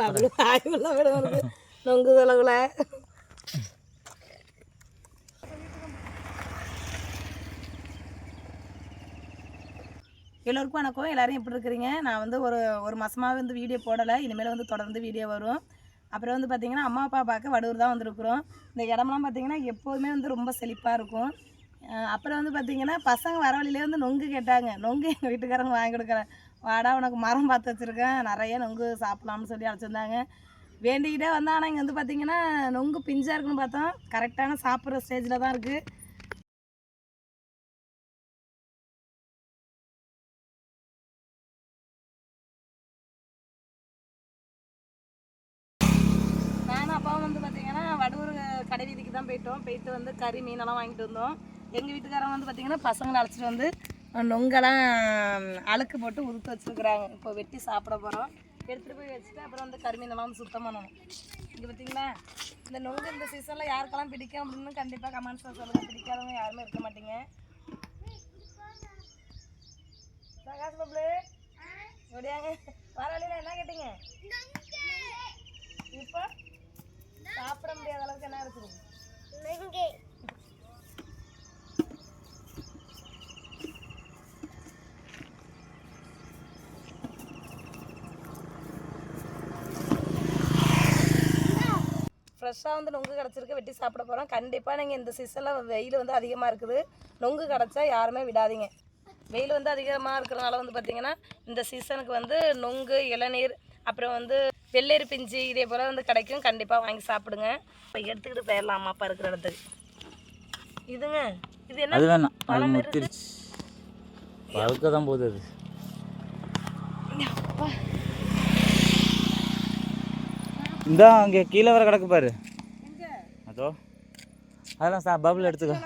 Bubble ஆயுள்ள விட நொங்கு எல்லோருக்கும் வணக்கம். எல்லோரும் எப்படி இருக்கிறீங்க? நான் வந்து ஒரு ஒரு மாதமாக வந்து வீடியோ போடலை. இனிமேல் வந்து தொடர்ந்து வீடியோ வரும். அப்புறம் வந்து பார்த்திங்கன்னா அம்மா அப்பா பார்க்க வடூர் தான் வந்திருக்குறோம். இந்த இடம்லாம் பார்த்திங்கன்னா எப்போதுமே வந்து ரொம்ப செழிப்பாக இருக்கும். அப்புறம் வந்து பார்த்திங்கன்னா பசங்க வர வழியிலே வந்து நொங்கு கேட்டாங்க. நொங்கு எங்கள் வீட்டுக்காரங்க வாங்கி கொடுக்குறேன். வாடா உனக்கு மரம் பார்த்து வச்சுருக்கேன். நிறைய நொங்கு சாப்பிட்லாம்னு சொல்லி அழைச்சிருந்தாங்க. வேண்டிக்கிட்டே வந்தால் ஆனால் இங்கே வந்து பார்த்திங்கன்னா நொங்கு பிஞ்சாக இருக்குன்னு பார்த்தோம். கரெக்டான சாப்பிட்ற ஸ்டேஜில் தான் இருக்குது நானும் அப்பாவும் வந்து பார்த்தீங்கன்னா வடூர் கடை வீதிக்கு தான் போயிட்டோம். போயிட்டு வந்து கறி மீனெல்லாம் வாங்கிட்டு வந்தோம். எங்கள் வீட்டுக்காரங்க வந்து பார்த்தீங்கன்னா பசங்களை அழைச்சிட்டு வந்து நொங்கெல்லாம் அழுக்கு போட்டு உதுத்து வச்சுருக்குறாங்க. இப்போ வெட்டி சாப்பிட போகிறோம் எடுத்துகிட்டு போய் வச்சுட்டு அப்புறம் வந்து கறி மீனெல்லாம் வந்து சுத்தம் பண்ணணும். இங்கே பார்த்தீங்களா இந்த நொங்கு இந்த சீசனில் யாருக்கெல்லாம் பிடிக்கும் அப்படின்னு கண்டிப்பாக கமெண்ட்ஸில் சொல்லுங்கள் பிடிக்காதவங்க யாருமே இருக்க மாட்டீங்க. பிரகாஷ் பப்ளு எப்படியாங்க வர வழியில் என்ன கேட்டீங்க? இப்போ சாப்பிட முடியாத அளவுக்கு என்ன இருக்குது ஃப்ரெஷ்ஷாக வந்து நொங்கு கிடச்சிருக்கு வெட்டி சாப்பிட போகிறோம் கண்டிப்பாக நீங்கள் இந்த சீசனில் வெயில் வந்து அதிகமாக இருக்குது. நொங்கு கிடச்சா யாருமே விடாதீங்க. வெயில் வந்து அதிகமாக இருக்கிறனால வந்து பார்த்திங்கன்னா இந்த சீசனுக்கு வந்து நொங்கு இளநீர் அப்புறம் வந்து வெள்ளேரி பிஞ்சு இதே போல் வந்து கிடைக்கும். கண்டிப்பாக வாங்கி சாப்பிடுங்க. இப்போ எடுத்துக்கிட்டு போயிடலாம் அம்மா அப்பா இருக்கிற இடத்துக்கு. இதுங்க இது என்ன? அது வேணாம். அது முத்திருச்சு. பழுக்க தான் போகுது அது. இந்தா அங்கே கீழே வர கிடக்கு பாரு. அதோ. அதெல்லாம் சா பபுள் எடுத்துக்க.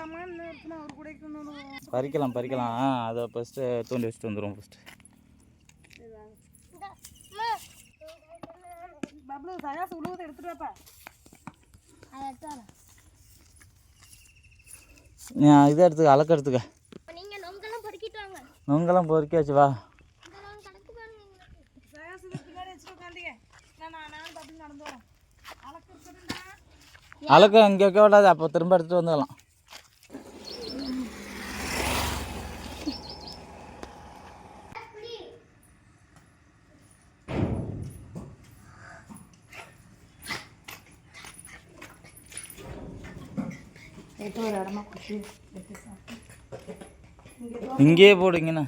பறிக்கலாம் பறிக்கலாம். ஆ அதை ஃபஸ்ட்டு தூண்டி வச்சுட்டு வந்துடுவோம் ஃபஸ்ட்டு இதை எடுத்துக்க அலக்க எடுத்துக்க. நீங்க நொங்கெல்லாம் நுங்கெல்லாம் பொறுக்கியாச்சு வா இதெல்லாம் கணக்கு பாருங்க சகாசு இது பின்னாடி வச்சுட்டு உட்காந்தீங்க நான் நான் நானும் பப்ளு நடந்து வரேன் அளக்கு இருக்குதுண்டா அலக்க இங்கே வைக்க விடாது அப்போ திரும்ப எடுத்துகிட்டு வந்துடலாம். இங்கேயே போடுங்கண்ணா.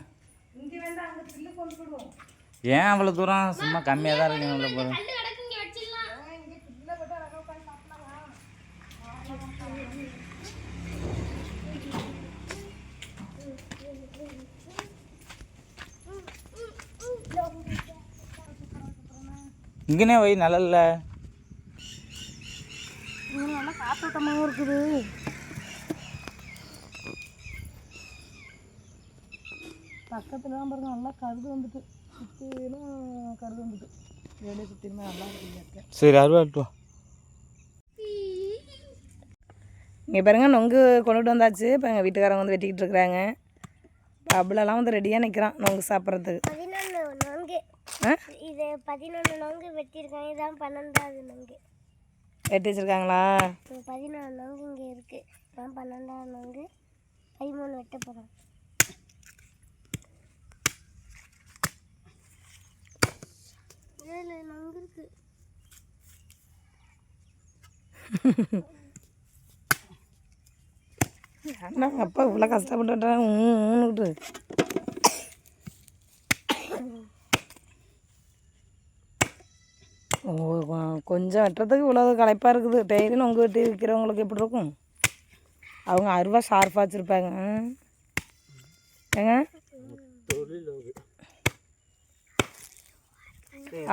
ஏன் அவ்வளோ தூரம்? சும்மா கம்மியாக தான் இருக்குங்க போகிறேன் கல்லு கிடக்கு இங்க வச்சிடலாம் இங்கே பில்லை போட்டு அழகாக உட்காந்து சாப்பிடலாம் இங்கனே வை நல்ல காத்தோட்டமாகவும் இருக்குது. பக்கத்துல தான் பாருங்க நல்லா கருது வந்துட்டு. சுற்றிலும் கருது வந்துட்டு. வேலையை சுற்றிலுமே நல்லா இருக்கு சரி அறுவாட்டு வா. இங்கே பாருங்க நொங்கு கொண்டுட்டு வந்தாச்சு. இப்போ எங்கள் வீட்டுக்காரங்க வந்து வெட்டிக்கிட்டு இருக்கிறாங்க. பபுலெல்லாம் வந்து ரெடியாக நிற்கிறான் நொங்கு சாப்பிட்றதுக்கு. இது பதினொன்று நொங்கு வெட்டியிருக்காங்க. இதான் பன்னெண்டாவது நொங்கு. வெட்டி வச்சுருக்காங்களா? பதினொன்று நொங்கு இங்கே இருக்கு. இதான் பன்னெண்டாவது நொங்கு. பதிமூணு வெட்ட போகிறோம் ஏழு நொங்கு இருக்கு. அண்ணா அப்பா இவ்வளோ கஷ்டப்பட்டுட்டாங்க ஊன்னுக்கிட்டு கொஞ்சம் வெட்டுறதுக்கு இவ்வளோ களைப்பாக இருக்குது. டெய்லி நொங்கு வெட்டி விற்கிறவங்களுக்கு எப்படி இருக்கும்? அவங்க அருவா ஷார்ப்பாக வச்சுருப்பாங்க. ஏங்க?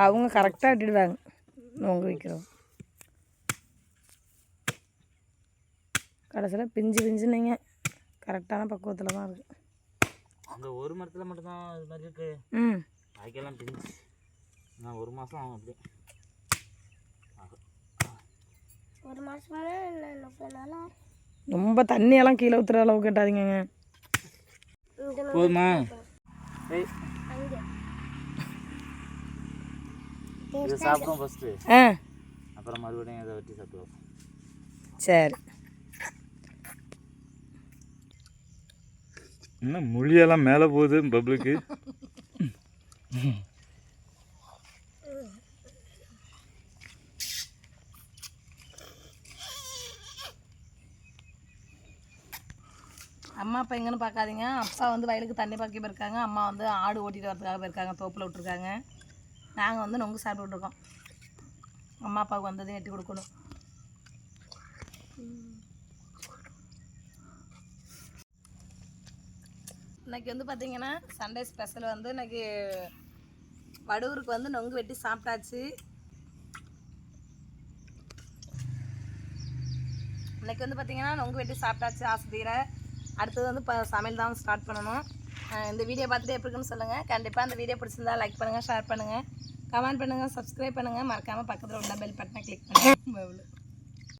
அவங்க கரெக்டாக வெட்டிடுவாங்க நொங்கு விற்கிறோம் கடைசியில் பிஞ்சு பிஞ்சுனீங்க கரெக்டான பக்குவத்தில் தான் இருக்குது அந்த ஒரு மரத்தில் மட்டும்தான் இது மாதிரி இருக்கு. ம். அதுக்கெல்லாம் பிஞ்சு. நான் ஒரு மாதம் ஆகும் அப்படி ஒரு மாதமா ரொம்ப தண்ணியெல்லாம் கீழே ஊற்றுற அளவுக்கு கட்டாதீங்கங்க. இந்த போதுமா? சாப்பிடுவோம் ஃபஸ்ட்டு ஆ. அப்புறம் மறுபடியும் இதை வெட்டி சாப்பிடுவோம். சரி. என்ன மொழியெல்லாம் மேலே போகுது பப்ளுக்கு அம்மா அப்பா எங்கன்னு பார்க்காதீங்க. அப்பா வந்து வயலுக்கு தண்ணி பாய்க்க போயிருக்காங்க. அம்மா வந்து ஆடு ஓட்டிகிட்டு வரதுக்காக போயிருக்காங்க. தோப்பில் விட்டுருக்காங்க. நாங்கள் வந்து நொங்கு சாப்பிட்டுருக்கோம் அம்மா அப்பாவுக்கு வந்ததையும் எட்டி கொடுக்கணும். இன்னைக்கு வந்து பார்த்தீங்கன்னா சண்டே ஸ்பெஷல் வந்து இன்னைக்கு வடுவூருக்கு வந்து நொங்கு வெட்டி சாப்பிட்டாச்சு. இன்னைக்கு வந்து பார்த்தீங்கன்னா நொங்கு வெட்டி சாப்பிட்டாச்சு ஆசிரியரை. அடுத்தது வந்து இப்போ சமையல் தான் ஸ்டார்ட் பண்ணணும். இந்த வீடியோ பார்த்துட்டு எப்படி இருக்குன்னு சொல்லுங்கள் கண்டிப்பாக அந்த வீடியோ பிடிச்சிருந்தா லைக் பண்ணுங்கள் ஷேர் பண்ணுங்கள் கமெண்ட் பண்ணுங்கள் சப்ஸ்கிரைப் பண்ணுங்கள் மறக்காமல் பக்கத்தில் உள்ள பெல் பட்டனை கிளிக் பண்ணுங்கள்